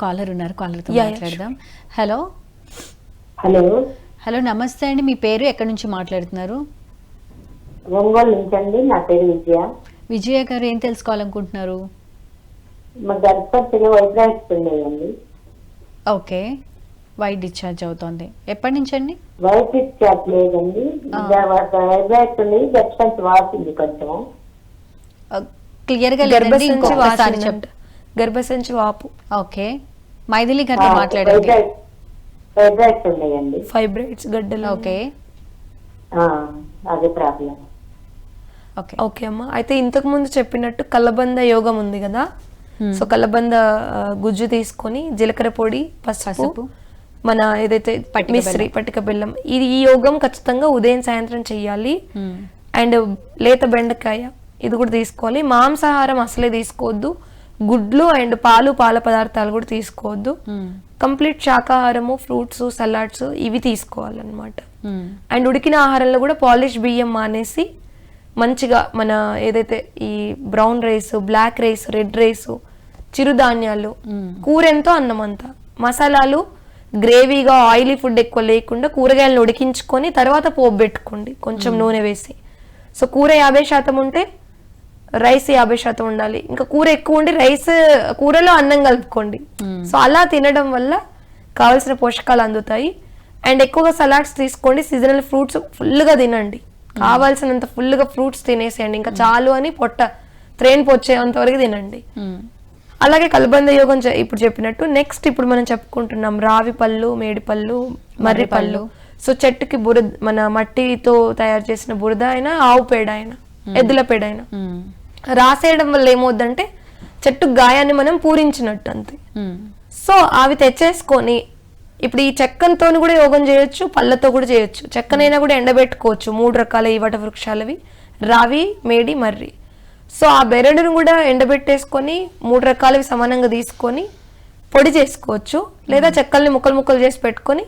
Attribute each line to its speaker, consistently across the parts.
Speaker 1: Caller ఉన్నారు కాలర్తో మాట్లాడదాం. Hello.
Speaker 2: Hello.
Speaker 1: Hello నమస్తే అండి. మీ పేరు ఎక్కడి నుంచి మాట్లాడుతున్నారు?
Speaker 2: ఒంగోలు నుంచి అండి. నా పేరు విజయ.
Speaker 1: విజయ గారు ఏం తెలుసుకోవాలనుకుంటున్నారు?
Speaker 2: మా
Speaker 1: ఓకే. వైట్ డిశ్చార్జ్ అవుతోంది. ఎప్పటి నుంచి అండి?
Speaker 2: వైట్ ఇచ్చాట్ లేదండి. వాసింది కొంచెం.
Speaker 1: ఇంకొకసారి
Speaker 3: వాసిందంట
Speaker 1: చెప్
Speaker 3: గర్భసంచి వాపు.
Speaker 1: ఓకే. మైథిలి గారితో మాట్లాడండి.
Speaker 3: ఫైబ్రైడ్స్ గడ్డలు.
Speaker 1: ఓకే.
Speaker 2: అదే ప్రాబ్లం.
Speaker 1: ఓకే.
Speaker 3: ఓకే అమ్మా. అయితే ఇంతకు ముందు చెప్పినట్టు కలబంద యోగం ఉంది కదా. సో కలబంద గుజ్జు తీసుకొని జీలకర్ర పొడి
Speaker 1: పసుపు.
Speaker 3: పసుపు. మన ఏదైతే మిశ్రి పటిక బెల్లం. ఇది ఈ యోగం ఖచ్చితంగా ఉదయం సాయంత్రం చెయ్యాలి.
Speaker 1: Hmm.
Speaker 3: అండ్ లేత బెండకాయ ఇది కూడా తీసుకోవాలి. మాంసాహారం అసలే తీసుకోవద్దు. గుడ్లు అండ్ పాలు పాల పదార్థాలు కూడా తీసుకోవద్దు
Speaker 1: Hmm.
Speaker 3: కంప్లీట్ శాకాహారము ఫ్రూట్స్ సలాడ్స్ ఇవి తీసుకోవాలన్నమాట
Speaker 1: Hmm.
Speaker 3: అండ్ ఉడికిన ఆహారంలో కూడా పాలిష్ బియ్యం మానేసి మంచిగా మన ఏదైతే ఈ brown rice black rice red rice చిరుధాన్యాలు
Speaker 1: Hmm.
Speaker 3: కూర ఎంతో అన్నం అంతా మసాలాలు గ్రేవీగా ఆయిలీ ఫుడ్ ఎక్కువ లేకుండా కూరగాయలను ఉడికించుకొని తర్వాత పోపు పెట్టుకోండి కొంచెం నూనె వేసి సో కూర యాభై శాతం ఉంటే రైస్ యాభై శాతం ఉండాలి. ఇంకా కూర ఎక్కువ ఉండి రైస్ కూరలో అన్నం కలుపుకోండి.
Speaker 1: Hmm.
Speaker 3: సో అలా తినడం వల్ల కావలసిన పోషకాలు అందుతాయి. అండ్ ఎక్కువగా సలాడ్స్ తీసుకోండి. సీజనల్ ఫ్రూట్స్ ఫుల్గా తినండి. కావాల్సినంత ఫుల్గా ఫ్రూట్స్ తినేసేయండి. ఇంకా చాలు అని పొట్ట త్రేన్ పొచ్చేంత వరకు తినండి.
Speaker 1: Hmm.
Speaker 3: అలాగే కలబంద యోగం ఇప్పుడు చెప్పినట్టు నెక్స్ట్ ఇప్పుడు మనం చెప్పుకుంటున్నాం రావి పళ్ళు మేడి పళ్ళు మర్రి పళ్ళు. సో చెట్టుకి బురద మన మట్టితో తయారు చేసిన బురద అయినా ఆవు పేడ అయినా ఎద్దుల పేడ అయినా.
Speaker 1: Hmm.
Speaker 3: రాసేయడం వల్ల ఏమవుద్దంటే చెట్టు గాయాన్ని మనం పూరించినట్టు అంతే. సో అవి తెచ్చేసుకొని ఇప్పుడు ఈ చెక్కతో కూడా యోగం చేయొచ్చు పళ్ళతో కూడా చేయొచ్చు. చెక్కనైనా కూడా ఎండబెట్టుకోవచ్చు. మూడు రకాల ఈ వట వృక్షాలవి. రావి మేడి మర్రి. సో ఆ బెరడును కూడా ఎండబెట్టేసుకొని మూడు రకాలవి సమానంగా తీసుకొని పొడి చేసుకోవచ్చు. లేదా చెక్కల్ని ముక్కలు ముక్కలు చేసి పెట్టుకొని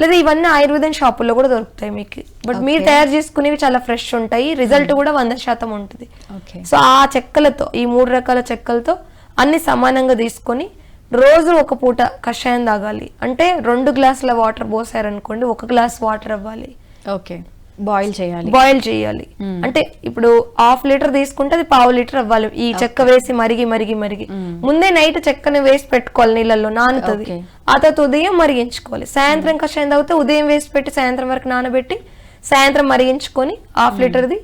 Speaker 3: లేదా ఇవన్నీ ఆయుర్వేదం షాపుల్లో కూడా దొరుకుతాయి మీకు. బట్ మీరు తయారు చేసుకునేవి చాలా ఫ్రెష్ ఉంటాయి. రిజల్ట్ కూడా వంద శాతం ఉంటుంది. సో ఆ చెక్కలతో ఈ మూడు రకాల చెక్కలతో అన్ని సమానంగా తీసుకొని రోజు ఒక పూట కషాయం తాగాలి. అంటే రెండు గ్లాసుల వాటర్ పోసారనుకోండి ఒక గ్లాస్ వాటర్ అవ్వాలి.
Speaker 1: ఓకే బాయిల్ చేయాలి.
Speaker 3: బాయిల్ చేయాలి. అంటే ఇప్పుడు హాఫ్ లీటర్ తీసుకుంటే అది పావు లీటర్ అవ్వాలి. ఈ చెక్క వేసి మరిగి మరిగి మరిగి. ముందే నైట్ చెక్కని వేసి పెట్టుకోవాలి నీళ్ళల్లో నానుతుంది. ఆ తర్వాత ఉదయం మరిగించుకోవాలి. సాయంత్రం కషాయం తాగితే ఉదయం వేసి పెట్టి సాయంత్రం వరకు నానబెట్టి సాయంత్రం మరిగించుకొని హాఫ్ లీటర్ది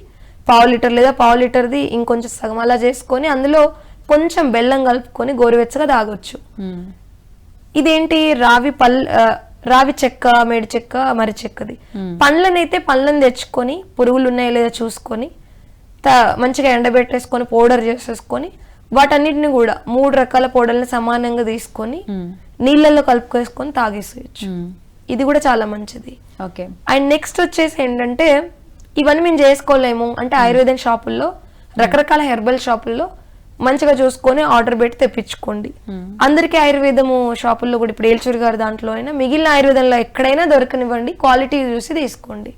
Speaker 3: పావు లీటర్ లేదా పావు లీటర్ది ఇంకొంచెం సగం అలా చేసుకొని అందులో కొంచెం బెల్లం కలుపుకొని గోరువెచ్చగా తాగొచ్చు. ఇదేంటి? రావి పల్ రావి చెక్క మేడి చెక్క మర్రి చెక్కది. పండ్లనైతే పండ్లను తెచ్చుకొని పురుగులు ఉన్నాయో లేదో చూసుకొని త- మంచిగా ఎండబెట్టేసుకొని పౌడర్ చేసేసుకొని వాటన్నిటిని కూడా మూడు రకాల పౌడర్ని సమానంగా తీసుకొని. నీళ్ళల్లో కలుపుకేసుకొని తాగేసేయచ్చు. ఇది కూడా చాలా మంచిది.
Speaker 1: ఓకే.
Speaker 3: అండ్ నెక్స్ట్ వచ్చేసి ఏంటంటే ఇవన్నీ మేము చేసుకోలేము. అంటే ఆయుర్వేదం షాపుల్లో రకరకాల హెర్బల్ షాపుల్లో మంచిగా చూసుకొని ఆర్డర్ పెట్టి తెప్పించుకోండి. అందరికీ ఆయుర్వేదము షాపుల్లో కూడా ఇప్పుడు ఏల్చూరి గారి దాంట్లో అయినా మిగిలిన ఆయుర్వేదంలో ఎక్కడైనా దొరకనివ్వండి. క్వాలిటీ చూసి తీసుకోండి.